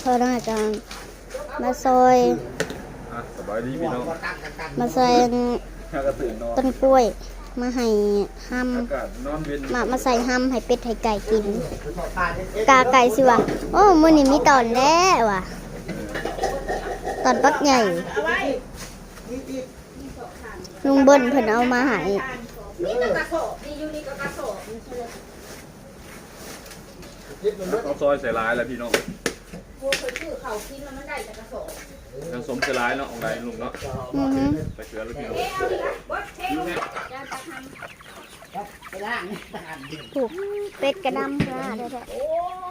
เพราะน่าจะมาซอยอะสบายดีพี่น้องมาซอยถ้ากระตื่นนอนต้นกล้วย มาให้ห้อากาศนอนเย็นำมามาใส่ห้ำให้เป็ดให้ไก่กิน กาไก่สิวะโอ้มื้อนี้มีตอนแล้วว่ะ ตอนปักใหญ่ลุงเบิ้ลเพิ่นเอามาให้นี่ก็กระโสบนี่อยู่นี่ก็กระโส บเอาซอยใส่ร้ายแล้วพี่น้องพวกเคยชื่อเขากินแล้วมันได้แต่กระโสบยังสมใส่ร้ายเนาะของไรลุงเนาะอือฮึใส่เกลือแล้วพี่น้องเอ๊ะเอาดิละบดเท่ลงจะจะทไปล่างผูกเป็ดกระดำค่ะได้แท้โอ้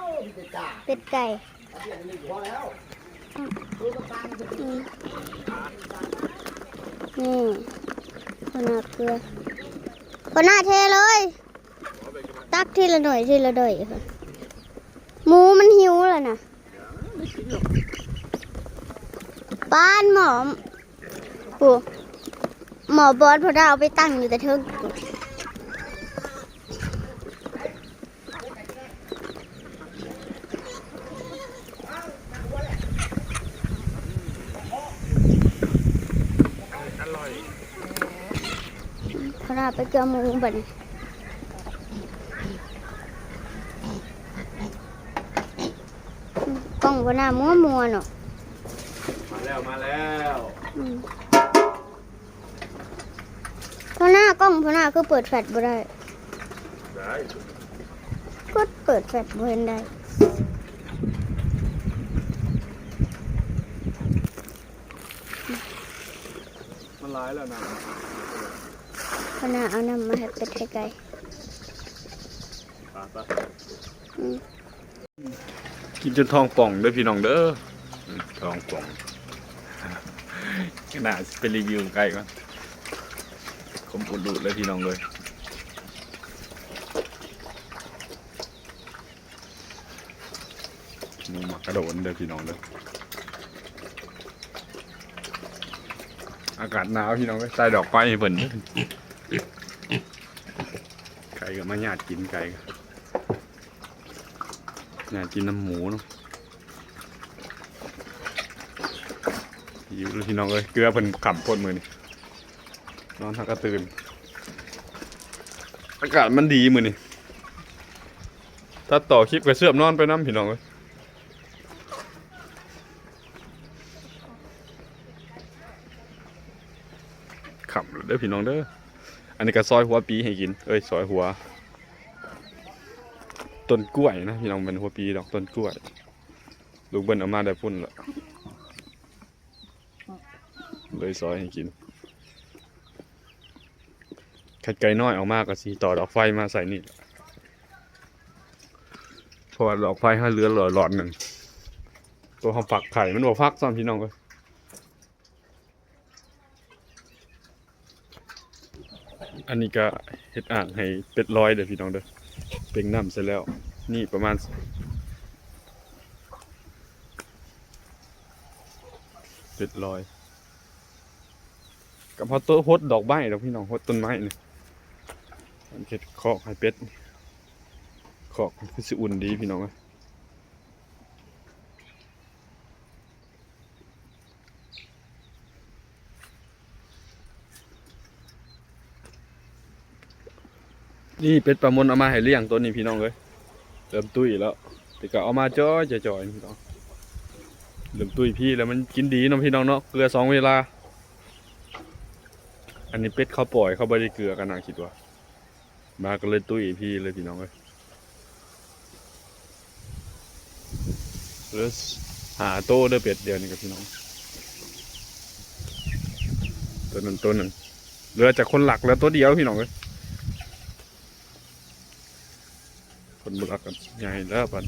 ยจะจ่าเป็ดไก่พอแล้วอืมนี่คนหน้าเกลือคนหน้าเทเลย ตักทีละหน่อยทีละหน่อยค่ะหมูมันหิวแล้ว นะบ้านหมอปูหมอบอสพอดาวไปตั้งอยู่แต่เทิงพอดาวไปเกลือหมูบัดน กล้องบนหน้ามัวมัวๆเนาะมาแล้วมาแล้วอืมเพราะหน้ากล้องเพราะหน้าคือเปิดแฟลชบ่ได้ ได้ก็เปิดแฟลชบ่เห็นได้มันร้ายแล้วนะเพราะหน้าเอาน้ำมาให้เป็ดให้ไก่ไปไปอืม กินจนทองป่องเด้อพี่น้องเด้อทองป่องขนาดเป็นรีวิวไก่ก่อนผมอุดดูดเลยพี่น้องเลยหมูหมักกระโดนเด้อพี่น้องเด้ออากาศหนาวพี่น้องเลยใส่ดอกไฟให้เพิ่นไก่ก็มาหยาดกินไก่ก็ห ยาดกินน้ำหมูเนาะหิวเลยพี่น้องเลยเกลือเพิ่นขำพ่นมือนี่นอนทักกระตื่นอากาศมันดีมือนี่ถ้าต่อคลิปก็เสื่อมนอนไปน้ำพี่น้องเลยขำเลยเด้อพี่น้องเด้ออันนี้ก็ซอยหัวปีให้กินเอ้ยซอยหัว ต้นกล้วยนะพี่น้องเป็นหัวปีดอกต้นกล้วย ลูกเบิ้ลเอามาได้พุ่นละเลยซอยให้กินขัดไก่น้อยเอามากก็สีต่อดอกไฟมาใส่นี่เพราะว่าดอกไฟให้เลือหลอดหลอดหนึ่งตัวเขาฝักไข่มันบอกฟักซ้ำพี่น้องเลยอันนี้ก็เฮ็ดอ่างให้เป็ดลอยเด้อพี่น้องเด้อ เป่งน้ำเสร็จแล้ว นี่ประมาณเจ็ดลอยกับพอตัวฮดดอกไม้ดอกพี่น้องฮดต้นไม้นี่มันเก็ดคอกให้เป็ดคอกคือสิอุ่นดีพี่น้องอะ นี่เป็ดปลามนเอามาให้เลี้ยงตัวนี้พี่น้องเอ้ยเริ่มตุ้ยแล้วแต่ก็เอามาจ้อยจะจ่อยพี่น้องเริ่มตุ้ยพี่แล้วมันกินดีเนาะพี่น้องเนาะเกลือสองเวลา อันนี้เป็ดเขาปล่อยเขาไม่ได้เกลือกันนะคิดว่า มาก็เลยตุ้ยพี่เลยพี่น้องเลยแล้วหาโต้เด้อเป็ดเดียวนี่กับพี่น้องตัวนั้นตัวนั้นเหลือจากคนหลักแล้วตัวเดียวพี่น้องเลย คนบุรักกันใหญ่แล้วปัน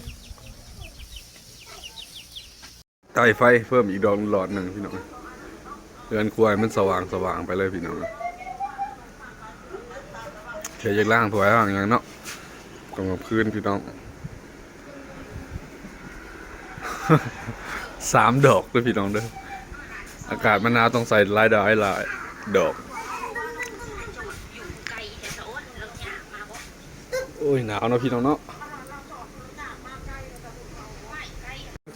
ใต้ไฟเพิ่มอีกดอกหลอดหนึ่งพี่น้องเรือนครัวให้มันสว่างสว่างไปเลยพี่น้องเทยังล่างถวายห่างอย่างเนาะตรงกับพื้นพี่น้องสามดอกด้วยพี่น้องเด้ออากาศมันหนาวต้องใส่หลายดอกหลายดอกำไก่แต่โซนเราเนี่ยมาบอก โอ้ยหนาวเนาะพี่น้องเนาะ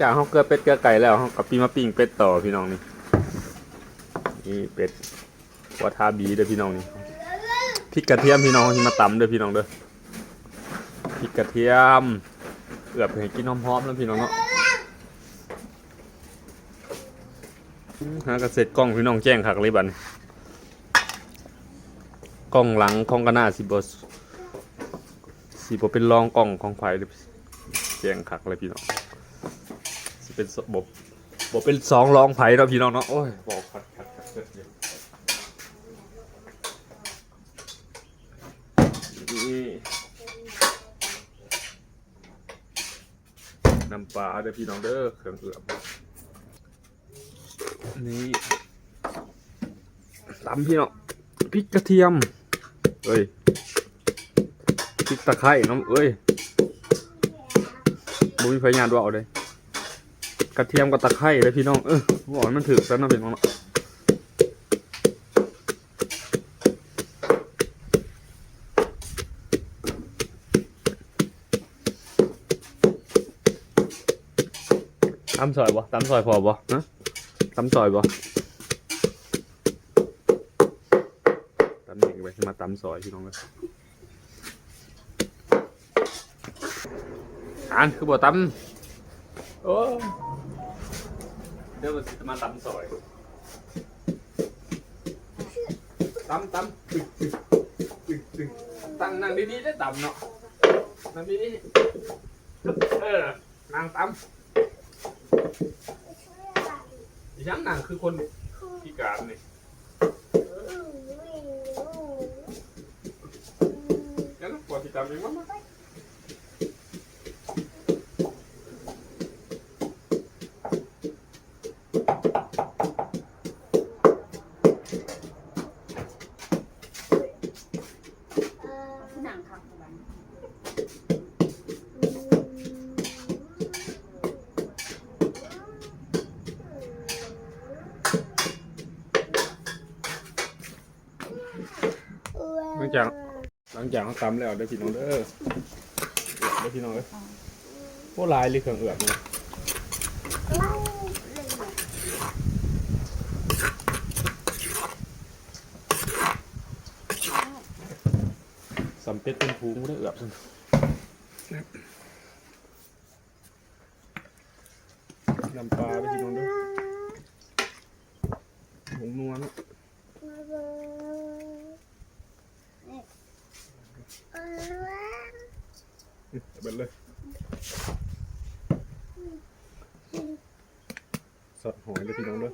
จากเฮาเกลือเป็ดเกลือไก่แล้วเฮาก็ปีมาปิ้งเป็ดต่อพี่น้องนี่นี่เป็ดวาทาบีเด้อพี่น้องนี่พริกกระเทียมพี่น้องที่มาตำเด้อพี่น้องเด้อพริกกระเทียมเอือบให้กินหอมๆแล้วพี่น้องเนาะหากระเสร็จกล้องพี่น้องแจ้งคักเลยบันกล้องหลังของก็น่าสิบ่สิบเป็นรองกล้องของไฟแจ้งคักเลยพี่น้อง เป็นบบบบเป็นสองรองไผ่เนาะพี่น้องเนาะโอ้ยบอกคัดคัดคัดเดี๋ยวน้ำปลาเด้อพี่น้องเด้อเครื่องเอือบนี่ตำพี่น้องพริกกระเทียมเอ้ยพริกตะไคร้น้ำเอ้ยบุ้มีไฟงานด้วยเอาเลย กระเทียมกับตะไคร้เลยพี่น้อง เออบอกให้มันถือซะนะพี่น้องเนาะตำซอยบ่ตำซอยพอบ่นะตำซอยบ่ตำเองไปมาตำซอยพี่น้องเลยอ่านคือบ่ตำโอ้ เดี๋ยวมาตำซอยตำตำตึกตึกตึกตึกตั้งนั่งดีๆได้ตำเนาะนั่งดีๆเออนั่งตำดิฉันนั่งคือคนพิการนี่งั้นปวดที่ตำเองมั้ง หลังจากหลังจากเขาตำแล้วได้พี่น้องเด้อได้พี่น้องเด้อโอ้ลายเลยเครื่องเอือบเนี่ยสำเป็ดเป็นพูงได้เอือบสิน้ำปลาได้พี่น้องเด้อหงนัวเนาะ เอาไปเลยสดหอยเลยพี่น้องเด้อ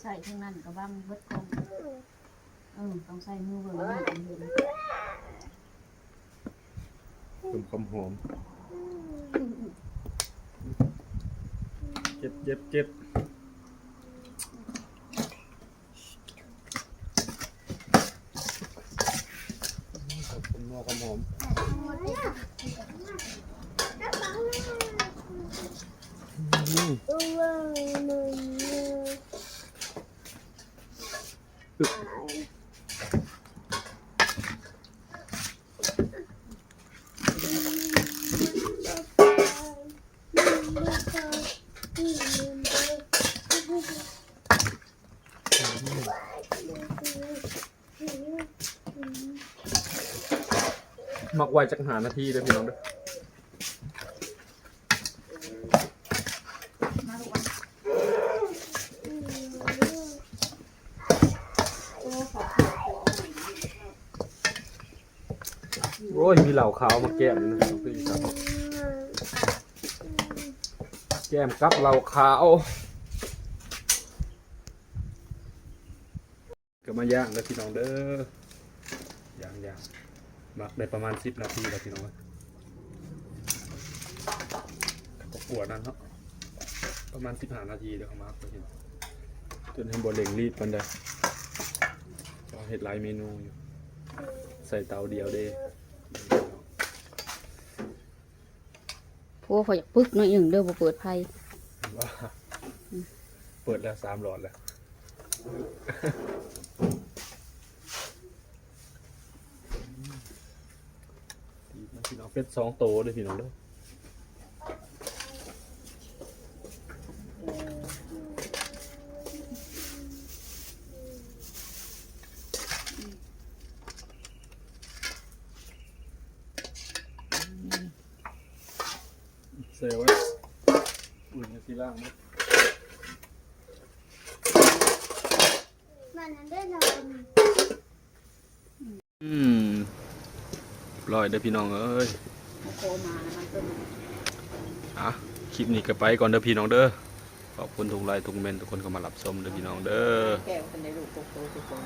ใส่ทั้งนั้นก็บ้างเบิดกองเออต้องใส่มือเบิ่งให้มันเห็นเพิ่มความหอมเจ็บเจ็บเจ็บขอบคุณมากความหอมอืม หมักไว้จักหานาทีเด้อพี่น้องเด้อโอ้ขอโอ้ยมีเหล่าขาวมาแก้มนะพี่ครับแก้มกับเหล่าขาวก็มาย่างแล้วพี่น้องเด้อย่างย่าง หมักได้ประมาณสิบนาทีแล้วพี่น้องก็ปวดนั่นเนาะประมาณสิบห้านาทีเดี๋ยวเขามาร์กไปพี่น้องจนให้บดเร่งรีบมันได้ก็เห็ดหลายเมนูอยู่ ใส่เตาเดียวเด้พวกเขาอยากปึกหน้อยหนึ่งเด้อบ่เปิดไพ่ว่าเปิดแล้วสามหลอดแล้วดีนะพี่น้อง เป็ดสองโตเด้อพี่น้องเด้อเซลไว้อุ่นกันทีล่างนะมันได้นอน อืม ลอยเด้อพี่น้องเอ้ยเอาโคมาแล้วมันต้นอะคลิปนี้ก็ไปก่อนเด้อพี่น้องเด้อขอบคุณทุกไลค์ทุกเมนต์ทุกคนเข้ามารับชมเด้อพี่น้องเด้อ แก้วกันในลูกโตๆทุกคน